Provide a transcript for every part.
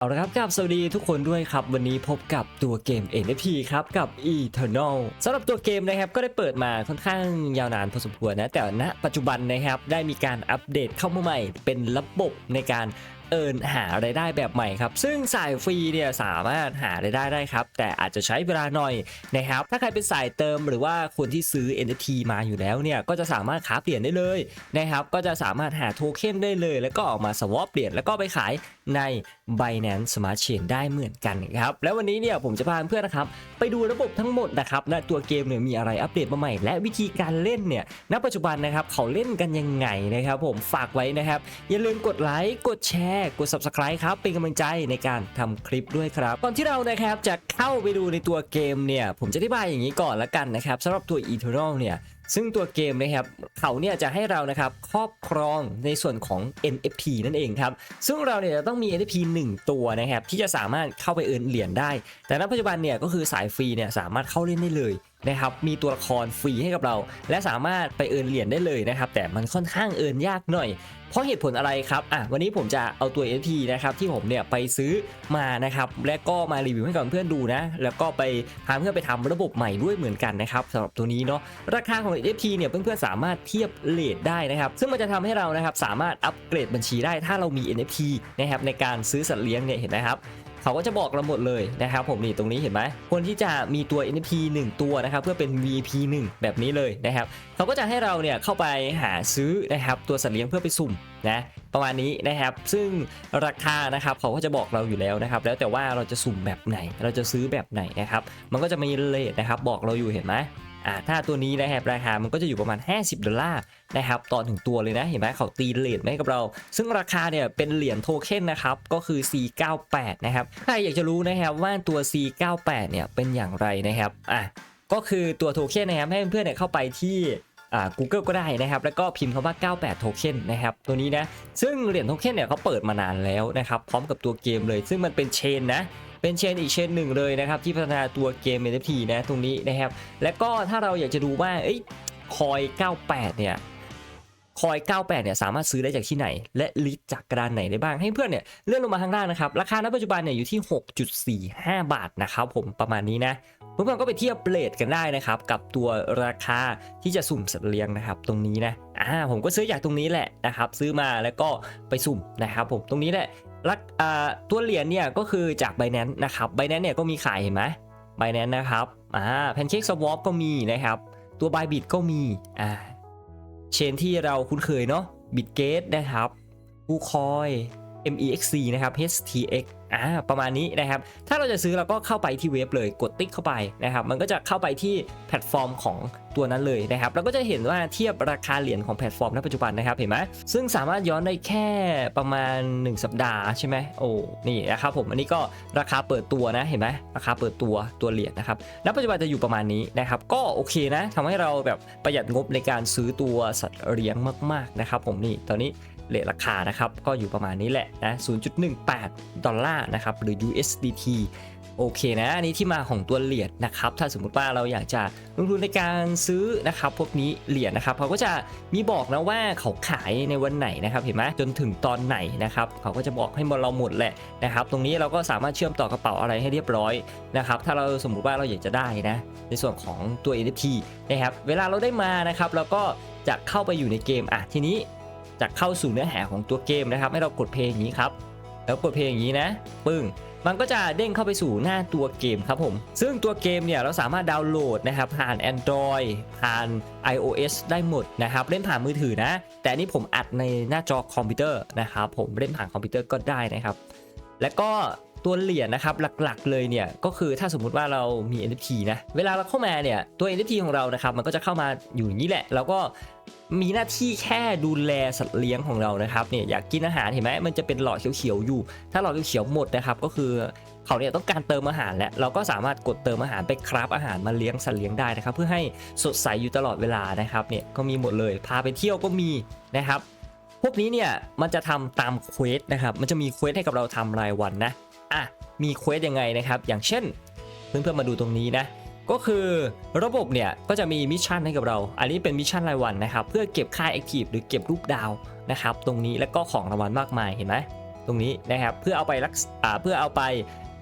เอาละครับกับสวัสดีทุกคนด้วยครับ วันนี้พบกับตัวเกม NFT ครับ กับ Eternal สำหรับตัวเกมนะครับก็ได้เปิดมาค่อนข้างยาวนานพอสมควรนะ แต่ณปัจจุบันนะครับได้มีการอัปเดตเข้ามาใหม่ เป็นระบบในการเอินหารายได้แบบใหม่ครับ ซึ่งสายฟรีเนี่ยสามารถหารายได้ได้ครับ แต่อาจจะใช้เวลาหน่อยนะครับ ถ้าใครเป็นสายเติมหรือว่าคนที่ซื้อ NFT มาอยู่แล้วเนี่ย ก็จะสามารถค้าเปลี่ยนได้เลยนะครับ ก็จะสามารถหาโทเค็นได้เลย แล้วก็ออกมาสวอปเปลี่ยนแล้วก็ไปขาย ใน Binance Smart Chain ได้เหมือนกันครับ แล้ววันนี้เนี่ยผมจะพาเพื่อนนะครับ ไปดูระบบทั้งหมดนะครับและตัวเกมเนี่ยมีอะไรอัปเดตมาใหม่ และวิธีการเล่นเนี่ยณปัจจุบันนะครับเขาเล่นกันยังไงนะครับ ผมฝากไว้นะครับ อย่าลืมกดไลค์กดแชร์กด Subscribe ครับเป็นกำลังใจในการทำคลิปด้วยครับก่อนที่เรานะครับจะเข้าไปดูในตัวเกมเนี่ยผมจะอธิบายอย่างนี้ก่อนละกันนะครับสำหรับตัว Eternal เนี่ย ซึ่งตัวเกมนะครับเขาเนี่ยจะให้เรานะครับครอบครองในส่วนของ NFT นั่นเองครับซึ่งเราเนี่ยจะต้องมี NFT 1 ตัวนะครับที่จะสามารถเข้าไปเอินเหรียญได้ แต่ณปัจจุบันเนี่ยก็คือสายฟรีเนี่ยสามารถเข้าเล่นได้เลย นะครับมีตัวละครฟรีให้กับเรา และสามารถไปเอินเหรียญได้เลยนะครับ แต่มันค่อนข้างเอินยากหน่อย เพราะเหตุผลอะไรครับอะวันนี้ผมจะเอาตัว NFT นะครับที่ผมเนี่ยไปซื้อมานะครับและก็มารีวิวให้กับเพื่อนดูนะ แล้วก็ไปพาเพื่อนไปทำระบบใหม่ด้วยเหมือนกันนะครับสำหรับตัวนี้เนาะราคาของ NFT เนี่ยเพื่อนๆสามารถเทียบเลทได้นะครับซึ่งมันจะทำให้เรานะครับสามารถอัปเกรดบัญชีได้ถ้าเรามี NFT นะครับในการซื้อสัตว์เลี้ยงเนี่ยเห็นไหมครับ เขาก็จะบอกเราหมดเลยนะครับผมนี่ตรงนี้เห็นไหมคนที่จะมีตัว NFT 1 ตัวนะครับเพื่อเป็น VP 1 แบบนี้เลยนะครับเขาก็จะให้เราเนี่ยเข้าไปหาซื้อนะครับตัวสัตว์เลี้ยงเพื่อไปสุ่มนะประมาณนี้นะครับ ซึ่งราคานะครับเขาก็จะบอกเราอยู่แล้วนะครับ แล้วแต่ว่าเราจะสุ่มแบบไหน เราจะซื้อแบบไหนนะครับ มันก็จะมีเลทนะครับ บอกเราอยู่เห็นไหม อ่าถ้าตัวนี้นะครับราคามันก็จะอยู่ประมาณ 50 ดอลลาร์นะครับต่อถึงตัวเลยนะเห็นไหมเขาตีเลทมาให้กับเรา ซึ่งราคาเนี่ยเป็นเหรียญโทเค็นนะครับก็คือ C98 นะครับใครอยากจะรู้นะครับว่าตัว C98 เนี่ยเป็นอย่างไรนะครับอะก็คือตัวโทเค็นนะครับให้เพื่อนๆเนี่ยเข้าไปที่อ่า Google ก็ได้นะครับ แล้วก็พิมพ์คำว่า 98โทเค็นนะครับ ตัวนี้นะ ซึ่งเหรียญโทเค็นเนี่ยเขาเปิดมานานแล้วนะครับ พร้อมกับตัวเกมเลย ซึ่งมันเป็นเชนนะ เป็นเชนอีกเชนหนึ่งเลยนะครับที่พัฒนาตัวเกม NFT นะตรงนี้นะครับและก็ถ้าเราอยากจะดูว่าเอ้ยคอย98เนี่ยคอย 98 เนี่ย สามารถซื้อได้จากที่ไหน และลิสต์จากกระดานไหนได้บ้าง ให้เพื่อนเนี่ย เลื่อนลงมาข้างล่างนะครับ ราคาณปัจจุบันเนี่ยอยู่ที่ 6.45 บาทนะครับผม ประมาณนี้นะ เพื่อนๆก็ไปเทียบเรทกันได้นะครับ กับตัวราคาที่จะสุ่มสัตว์เลี้ยงนะครับ ตรงนี้นะ อ่า ผมก็ซื้อจากตรงนี้แหละนะครับ ซื้อมาแล้วก็ไปสุ่มนะครับผม ตรงนี้แหละ รักตัวเหรียญเนี่ยก็คือจากไบแนนนะครับไบแนนเนี่ยก็มีขายเห็นไหมไบแนนนะครับอ่าแพนเค้กสวอปก็มีนะครับ ตัวบายบิดก็มีอ่าเชนที่เราคุ้นเคยเนาะบิตเกตนะครับบูคอย MEXC นะครับ HTX อ่าประมาณนี้นะครับ ถ้าเราจะซื้อเราก็เข้าไปที่เว็บเลยกดติ๊กเข้าไปนะครับ มันก็จะเข้าไปที่แพลตฟอร์มของตัวนั้นเลยนะครับเราก็จะเห็นว่าเทียบราคาเหรียญของแพลตฟอร์มณปัจจุบันนะครับเห็นไหมซึ่งสามารถย้อนได้แค่ประมาณ 1 สัปดาห์ใช่ไหมโอ้นี่นะครับผมอันนี้ก็ราคาเปิดตัวนะเห็นไหมราคาเปิดตัวตัวเหรียญนะครับณปัจจุบันจะอยู่ประมาณนี้นะครับ ก็โอเคนะทำให้เราแบบประหยัดงบในการซื้อตัวสัตว์เลี้ยงมากๆนะครับผมนี่ตอนนี้ เลทราคานะครับ ก็อยู่ประมาณนี้แหละนะ0.18 ดอลลาร์นะครับ หรือ USDT โอเคนะอันนี้ที่มาของตัวเหรียญนะครับ ถ้าสมมุติว่าเราอยากจะลงทุนในการซื้อนะครับพวกนี้เหรียญนะครับเขาก็จะมีบอกนะว่าเขาขายในวันไหนนะครับเห็นไหมจนถึงตอนไหนนะครับเขาก็จะบอกให้เราหมดแหละนะครับ ตรงนี้เราก็สามารถเชื่อมต่อกระเป๋าอะไรให้เรียบร้อยนะครับ ถ้าเราสมมุติว่าเราอยากจะได้นะ ในส่วนของตัว NFT นะครับ เวลาเราได้มานะครับเราก็จะเข้าไปอยู่ในเกมอะทีนี้ จะเข้าสู่เนื้อหาของตัวเกมนะครับ ให้เรากดเพลงอย่างนี้ครับ แล้วกดเพลงอย่างนี้นะ ปึ้งมันก็จะเด้งเข้าไปสู่หน้าตัวเกมครับผม ซึ่งตัวเกมเนี่ยเราสามารถดาวน์โหลดนะครับผ่าน Android ผ่าน iOS ได้หมดนะครับ เล่นผ่านมือถือนะ แต่นนี้ผมอัดในหน้าจอคอมพิวเตอร์นะครับผมเล่นผ่านคอมพิวเตอร์ก็ได้นะครับ และก็ตัวเหรียญนะครับหลักๆเลยเนี่ยก็คือถ้าสมมุติว่าเรามี NFT นะ เวลาเราเข้ามาเนี่ยตัว NFT ของเรานะครับมันก็จะเข้ามาอยู่อย่างนี้แหละ แล้วก็ มีหน้าที่แค่ดูแลสัตว์เลี้ยงของเรานะครับเนี่ยอยากกินอาหารเห็นไหมมันจะเป็นหลอดเขียวๆอยู่ ถ้าหลอดเขียวๆหมดนะครับก็คือเขาเนี่ยต้องการเติมอาหารและเราก็สามารถกดเติมอาหารไปคราฟอาหารมาเลี้ยงสัตว์เลี้ยงได้นะครับ เพื่อให้สดใสอยู่ตลอดเวลานะครับเนี่ยก็มีหมดเลยพาไปเที่ยวก็มีนะครับพวกนี้เนี่ยมันจะทำตามเควสนะครับมันจะมีเควสให้กับเราทำรายวันนะอะมีเควสยังไงนะครับ อย่างเช่นเพื่อนๆมาดูตรงนี้นะ ก็คือระบบเนี่ยก็จะมีมิชชั่นให้กับเรา อันนี้เป็นมิชชั่นรายวันนะครับ เพื่อเก็บค่าแอคทีฟหรือเก็บรูปดาวนะครับ ตรงนี้แล้วก็ของรางวัลมากมายเห็นไหมตรงนี้นะครับเพื่อเอาไปรักษาเพื่อเอาไป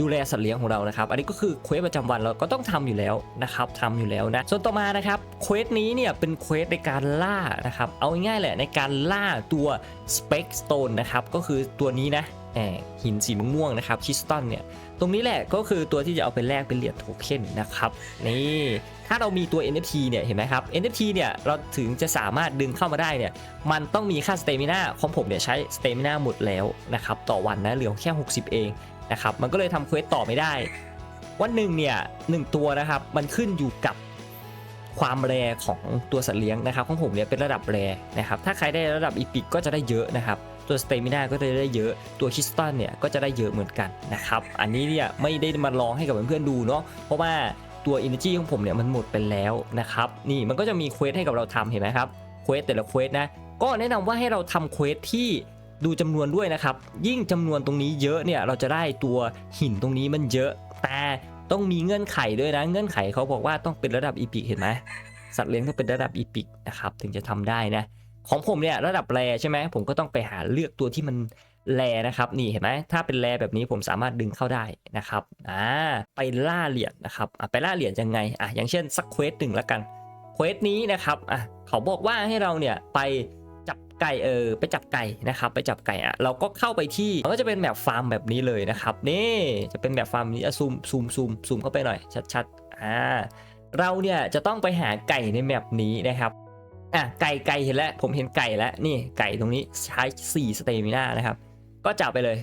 ดูแลสัตว์เลี้ยงของเรานะครับ อันนี้ก็คือเควสประจำวันเราก็ต้องทำอยู่แล้วนะครับทำอยู่แล้วนะ ส่วนต่อมานะครับเควสนี้เนี่ยเป็นเควสในการล่านะครับ เอาง่ายๆแหละในการล่าตัว Spec Stone นะครับ ก็คือตัวนี้นะ หินสีม่วงๆนะครับคิสตันเนี่ยตรงนี้แหละก็คือตัวที่จะเอาไปแลกเป็นเหรียญโทเค็นนะครับนี่ถ้าเรามีตัว NFT เนี่ยเห็นไหมครับ NFT เนี่ยเราถึงจะสามารถดึงเข้ามาได้เนี่ยมันต้องมีค่าสเตมินาของผมเนี่ยใช้สเตมินาหมดแล้วนะครับต่อวันนะเหลือแค่ 60 เองนะครับมันก็เลยทำเควสต่อไม่ได้ วันหนึ่งเนี่ยหนึ่งตัวนะครับมันขึ้นอยู่กับความแรของตัวสัตว์เลี้ยงนะครับของผมเนี่ยเป็นระดับแรนะครับถ้าใครได้ระดับอีพิกก็จะได้เยอะนะครับ ตัวสเตมินาก็จะได้เยอะตัวคิสตันเนี่ยก็จะได้เยอะเหมือนกันนะครับอันนี้เนี่ยไม่ได้มาลองให้กับเพื่อนๆดูเนาะเพราะว่าตัว Energy ของผมเนี่ยมันหมดไปแล้วนะครับนี่มันก็จะมีเควสให้กับเราทำเห็นไหมครับเควสแต่ละเควสนะก็แนะนำว่าให้เราทำเควสที่ดูจำนวนด้วยนะครับ ยิ่งจำนวนตรงนี้เยอะเนี่ยเราจะได้ตัวหินตรงนี้มันเยอะ แต่ต้องมีเงื่อนไขด้วยนะเงื่อนไขเขาบอกว่าต้องเป็นระดับอีพิกเห็นไหมสัตว์เลี้ยงต้องเป็นระดับอีพิกนะครับถึงจะทำได้นะ ของผมเนี่ยระดับแรใช่ไหมผมก็ต้องไปหาเลือกตัวที่มันแรนะครับนี่เห็นไหมถ้าเป็นแรแบบนี้ผมสามารถดึงเข้าได้นะครับอ่าไปล่าเหรียญนะครับอะไปล่าเหรียญยังไงอะอย่างเช่นสักเควสหนึ่งละกันเควสนี้นะครับอะเขาบอกว่าให้เราเนี่ยไปจับไก่เออไปจับไก่นะครับไปจับไก่อะเราก็เข้าไปที่มันก็จะเป็นแบบฟาร์มแบบนี้เลยนะครับนี่จะเป็นแบบฟาร์มนี้อะซูมซูมซูมซูมเข้าไปหน่อยชัดๆอ่าเราเนี่ยจะต้องไปหาไก่ในแมปนี้นะครับ อะไก่ไก่เห็นแล้วผมเห็นไก่แล้วนี่ไก่ตรงนี้ใช้4สเตมิน่านะครับ ก็จับไปเลย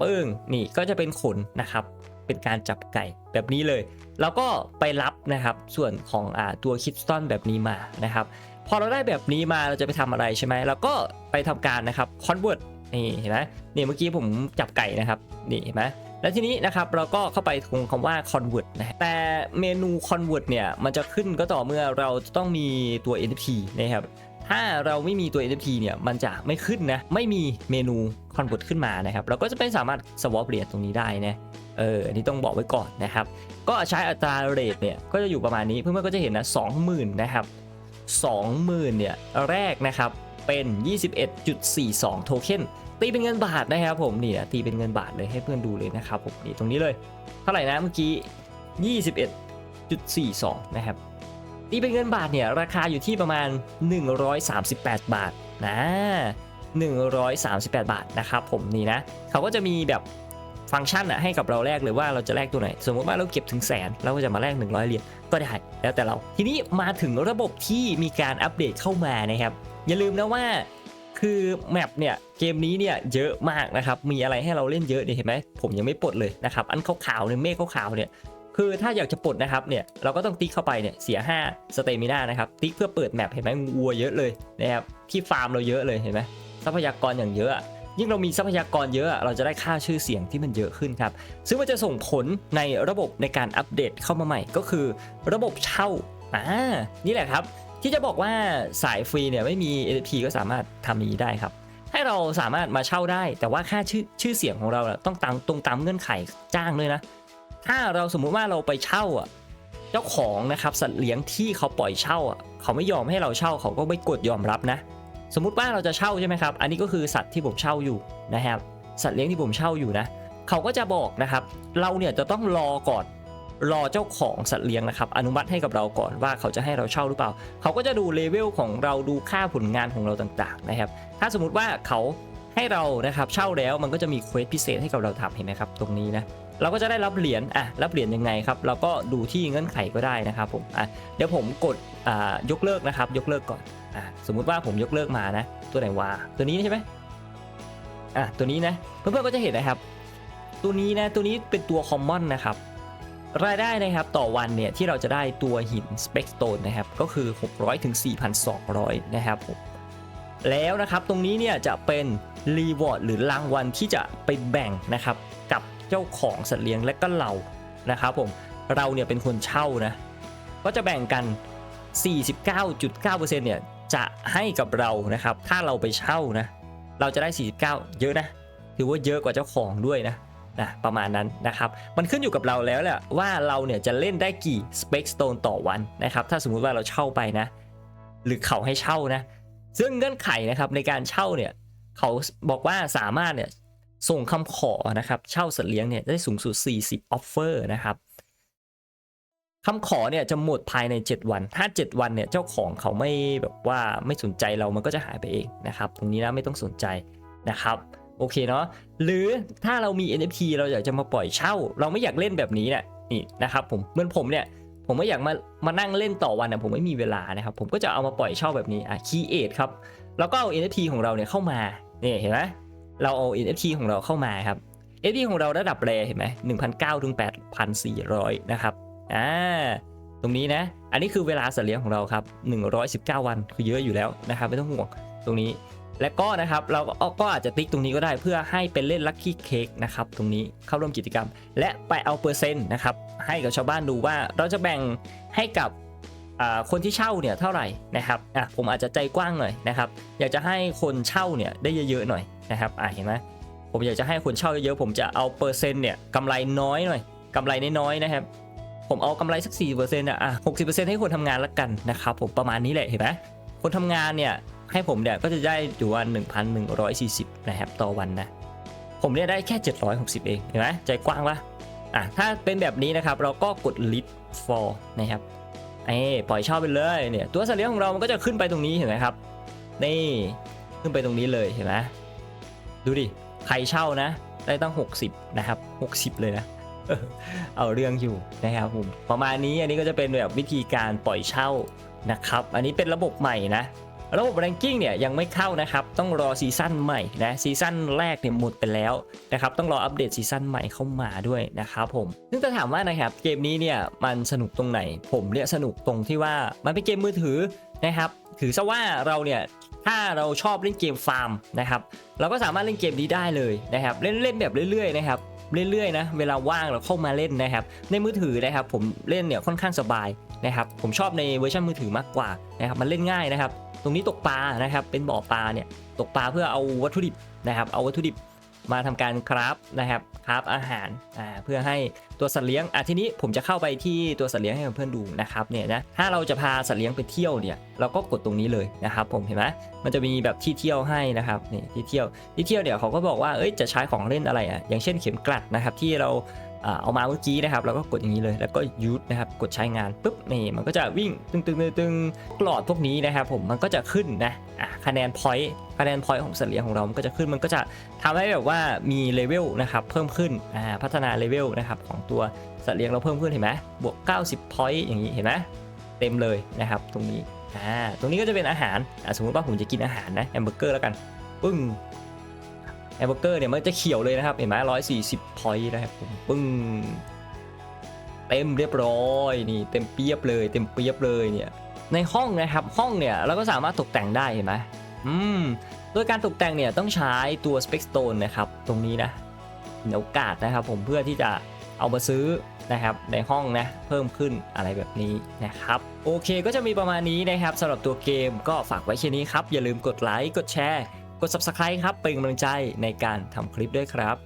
ปึ้งนี่ก็จะเป็นขนนะครับ เป็นการจับไก่แบบนี้เลย แล้วก็ไปรับนะครับส่วนของอ่าตัวคิดสตันแบบนี้มานะครับ พอเราได้แบบนี้มาเราจะไปทำอะไรใช่ไหมเราก็ไปทำการนะครับคอนเวิร์ตนี่เห็นไหมนี่เมื่อกี้ผมจับไก่นะครับนี่เห็นไหม แล้วทีนี้นะครับเราก็เข้าไปตรงคำว่า convert นะแต่เมนู convert เนี่ยมันจะขึ้นก็ต่อเมื่อเราจะต้องมีตัว NFT นะครับถ้าเราไม่มีตัว NFT เนี่ยมันจะไม่ขึ้นนะไม่มีเมนู convert ขึ้นมานะครับเราก็จะไม่สามารถ swap เหรียญตรงนี้ได้นะเอออันนี้ต้องบอกไว้ก่อนนะครับ ก็ใช้อัตราเรทเนี่ยก็จะอยู่ประมาณนี้เพื่อนๆก็จะเห็นนะ20,000นะครับ20,000เนี่ยแรกนะครับเป็น 21.42 โทเค็น ตีเป็นเงินบาทนะครับผมนี่นะตีเป็นเงินบาทเลยให้เพื่อนดูเลยนะครับผมนี่ตรงนี้เลย เท่าไหร่นะเมื่อกี้ 21.42 นะครับตีเป็นเงินบาทเนี่ยราคาอยู่ที่ประมาณ 138 บาทนะ138 บาทนะครับผมนี่นะเขาก็จะมีแบบฟังก์ชันอะให้กับเราแลกเลยว่าเราจะแลกตัวไหน สมมติว่าเราเก็บถึงแสนเราก็จะมาแลก100เหรียญก็ได้แล้วแต่เรา ทีนี้มาถึงระบบที่มีการอัปเดตเข้ามานะครับอย่าลืมนะว่าคือแมปเนี่ย เกมนี้เนี่ยเยอะมากนะครับ มีอะไรให้เราเล่นเยอะเนี่ยเห็นไหมผมยังไม่ปลดเลยนะครับ อันขาวๆเนี่ยเมฆขาวๆเนี่ยคือถ้าอยากจะปลดนะครับเนี่ยเราก็ต้องติ๊กเข้าไปเนี่ยเสีย 5 สเตมิน่านะครับ ติ๊กเพื่อเปิดแมปเห็นไหมวัวเยอะเลยนะครับที่ฟาร์มเราเยอะเลยเห็นไหมทรัพยากรอย่างเยอะ ยิ่งเรามีทรัพยากรเยอะอะเราจะได้ค่าชื่อเสียงที่มันเยอะขึ้นครับ ซึ่งมันจะส่งผลในระบบในการอัปเดตเข้ามาใหม่ ก็คือระบบเช่าอ่านี่แหละครับ ที่จะบอกว่าสายฟรีเนี่ยไม่มี NFT ก็สามารถทำนี้ได้ครับ ให้เราสามารถมาเช่าได้ แต่ว่าค่าชื่อชื่อเสียงของเราต้องตามตรงตามเงื่อนไขจ้างด้วยนะ ถ้าเราสมมุติว่าเราไปเช่าอะเจ้าของนะครับสัตว์เลี้ยงที่เขาปล่อยเช่าอะเขาไม่ยอมให้เราเช่าเขาก็ไม่กดยอมรับนะ สมมุติว่าเราจะเช่าใช่ไหมครับ อันนี้ก็คือสัตว์ที่ผมเช่าอยู่นะครับ สัตว์เลี้ยงที่ผมเช่าอยู่นะ เขาก็จะบอกนะครับ เราเนี่ยจะต้องรอก่อน รอเจ้าของสัตว์เลี้ยงนะครับอนุมัติให้กับเราก่อนว่าเขาจะให้เราเช่าหรือเปล่า เขาก็จะดูเลเวลของเราดูค่าผลงานของเราต่างๆนะครับ ถ้าสมมุติว่าเขาให้เรานะครับเช่าแล้วมันก็จะมีเควสพิเศษให้กับเราทำเห็นไหมครับตรงนี้นะเราก็จะได้รับเหรียญอะรับเหรียญยังไงครับเราก็ดูที่เงื่อนไขก็ได้นะครับผมอะเดี๋ยวผมกดอ่ายกเลิกนะครับ ยกเลิกก่อนอะสมมุติว่าผมยกเลิกมานะ ตัวไหนวะตัวนี้ใช่ไหมอะตัวนี้นะเพื่อนๆก็จะเห็นนะครับ ตัวนี้นะตัวนี้เป็นตัวคอมมอนนะครับ รายได้นะครับต่อวันเนี่ยที่เราจะได้ตัวหินสเปกโตนนะครับก็คือ 600ถึง4,200 นะครับผมแล้วนะครับตรงนี้เนี่ยจะเป็นรีวอร์ดหรือรางวัลที่จะไปแบ่งนะครับกับเจ้าของสัตว์เลี้ยงและก็เรานะครับผมเราเนี่ยเป็นคนเช่านะก็จะแบ่งกัน 49.9%เนี่ยจะให้กับเรานะครับถ้าเราไปเช่านะเราจะได้ 49 เยอะนะถือว่าเยอะกว่าเจ้าของด้วยนะ นะประมาณนั้นนะครับ มันขึ้นอยู่กับเราแล้วแหละว่าเราเนี่ยจะเล่นได้กี่ Spec Stone ต่อวันนะครับ ถ้าสมมุติว่าเราเช่าไปนะ หรือเขาให้เช่านะ ซึ่งเงื่อนไขนะครับในการเช่าเนี่ยเขาบอกว่าสามารถเนี่ยส่งคำขอนะครับ เช่าสัตว์เลี้ยงเนี่ยได้สูงสุด 40ออฟเฟอร์นะครับคำขอเนี่ยจะหมดภายใน 7 วัน ถ้า 7 วันเนี่ยเจ้าของเขาไม่แบบว่าไม่สนใจเรามันก็จะหายไปเองนะครับ ตรงนี้นะไม่ต้องสนใจนะครับ โอเคเนาะหรือถ้าเรามี NFT เราอยากจะมาปล่อยเช่า เราไม่อยากเล่นแบบนี้เนี่ยนี่นะครับผมเหมือนผมเนี่ยผมไม่อยากมามานั่งเล่นต่อวันนะผมไม่มีเวลานะครับผมก็จะเอามาปล่อยเช่าแบบนี้อะ Create ครับแล้วก็เอา NFT ของเราเนี่ยเข้ามาเนี่ยเห็นไหมเราเอา NFT ของเราเข้ามาครับ NFT ของเราระดับแรเห็นไหม1,900ถึง8,400นสี่ร้อยนะครับอ่าตรงนี้นะ อันนี้คือเวลาสัตว์เลี้ยงของเราครับ 119 วันคือเยอะอยู่แล้วนะครับ ไม่ต้องห่วงตรงนี้ และก็นะครับเราก็อาจจะติ๊กตรงนี้ก็ได้เพื่อให้เป็นเล่นลัคกี้เค้กนะครับตรงนี้เข้าร่วมกิจกรรม และไปเอาเปอร์เซ็นต์นะครับให้กับชาวบ้านดูว่าเราจะแบ่งให้กับคนที่เช่าเนี่ยเท่าไหร่นะครับอะผมอาจจะใจกว้างหน่อยนะครับอยากจะให้คนเช่าเนี่ยได้เยอะๆหน่อยนะครับอะเห็นไหมผมอยากจะให้คนเช่าเยอะๆผมจะเอาเปอร์เซ็นต์เนี่ยกำไรน้อยหน่อยกำไรน้อยๆนะครับผมเอากำไรสัก4%อะอะ60%ให้คนทำงานละกันนะครับผมประมาณนี้แหละเห็นไหมคนทำงานเนี่ย ให้ผมเนี่ยก็จะได้อยู่วัน1,140 นะครับต่อวันนะ ผมเนี่ยได้แค่ 760 เองเห็นไหมใจกว้างปะอะถ้าเป็นแบบนี้นะครับเราก็กด list for นะครับไอ้ปล่อยเช่าไปเลยเนี่ยตัวสัตว์เลี้ยงของเรามันก็จะขึ้นไปตรงนี้เห็นไหมครับนี่ขึ้นไปตรงนี้เลยเห็นไหมดูดิใครเช่านะ ได้ตั้ง 60 นะครับ 60 เลยนะเอาเรื่องอยู่นะครับผมประมาณนี้อันนี้ก็จะเป็นแบบวิธีการปล่อยเช่านะครับ อันนี้เป็นระบบใหม่นะ ระบบ ranking เนี่ยยังไม่เข้านะครับ ต้องรอซีซั่นใหม่นะซีซั่นแรกเนี่ยหมดไปแล้วนะครับต้องรออัปเดตซีซั่นใหม่เข้ามาด้วยนะครับผมซึ่งจะถามว่านะครับเกมนี้เนี่ยมันสนุกตรงไหน ผมเนี่ยสนุกตรงที่ว่ามันเป็นเกมมือถือนะครับถือซะว่าเราเนี่ยถ้าเราชอบเล่นเกมฟาร์มนะครับเราก็สามารถเล่นเกมนี้ได้เลยนะครับเล่นเล่นแบบเรื่อยๆนะครับเรื่อยๆนะเวลาว่างเราเข้ามาเล่นนะครับในมือถือนะครับผมเล่นเนี่ยค่อนข้างสบายนะครับผมชอบในเวอร์ชันมือถือมากกว่านะครับมันเล่นง่ายนะครับ ตรงนี้ตกปลานะครับ เป็นบ่อปลาเนี่ยตกปลาเพื่อเอาวัตถุดิบนะครับ เอาวัตถุดิบมาทำการคราฟนะครับคราฟอาหารอ่าเพื่อให้ตัวสัตว์เลี้ยงอะทีนี้ผมจะเข้าไปที่ตัวสัตว์เลี้ยงให้เพื่อนๆดูนะครับเนี่ยนะถ้าเราจะพาสัตว์เลี้ยงไปเที่ยวเนี่ยเราก็กดตรงนี้เลยนะครับ ผมเห็นไหมมันจะมีแบบที่เที่ยวให้นะครับนี่ที่เที่ยวที่เที่ยวเนี่ยวเขาก็บอกว่าเอ้ยจะใช้ของเล่นอะไรอะอย่างเช่นเข็มกลัดนะครับที่เรา เอามาเมื่อกี้นะครับ เราก็กดอย่างนี้เลยแล้วก็ยูทนะครับกดใช้งานปุ๊บนี่มันก็จะวิ่งตึงตึงตึงตึงหลอดพวกนี้นะครับผมมันก็จะขึ้นนะคะแนนพอยต์คะแนนพอยต์ของสัตว์เลี้ยงของเรา มันก็จะขึ้นมันก็จะทำให้แบบว่ามีเลเวลนะครับเพิ่มขึ้นพัฒนาเลเวลนะครับของตัวสัตว์เลี้ยงเราเพิ่มขึ้นเห็นไหมบวก 90พอยต์อย่างนี้เห็นไหมเต็มเลยนะครับตรงนี้อ่าตรงนี้ก็จะเป็นอาหารสมมติว่าผมจะกินอาหารนะแฮมเบอร์เกอร์แล้วกันปึ้ง แฮมเบอร์เกอร์เนี่ยมันจะเขียวเลยนะครับ เห็นไหมร้อยสี่สิบพอยต์นะครับผมปึ้งเต็มเรียบร้อยนี่เต็มเปียบเลย เต็มเปียบเลยเนี่ยในห้องนะครับห้องเนี่ยเราก็สามารถตกแต่งได้เห็นไหมอืมโดยการตกแต่งเนี่ยต้องใช้ตัว Spec Stone นะครับตรงนี้นะโอกาสนะครับผมเพื่อที่จะเอามาซื้อนะครับในห้องนะเพิ่มขึ้นอะไรแบบนี้นะครับโอเคก็จะมีประมาณนี้นะครับสำหรับตัวเกมก็ฝากไว้แค่นี้ครับ อย่าลืมกดไลค์กดแชร์ กด subscribe ครับเป็นกำลังใจในการทำคลิปด้วยครับ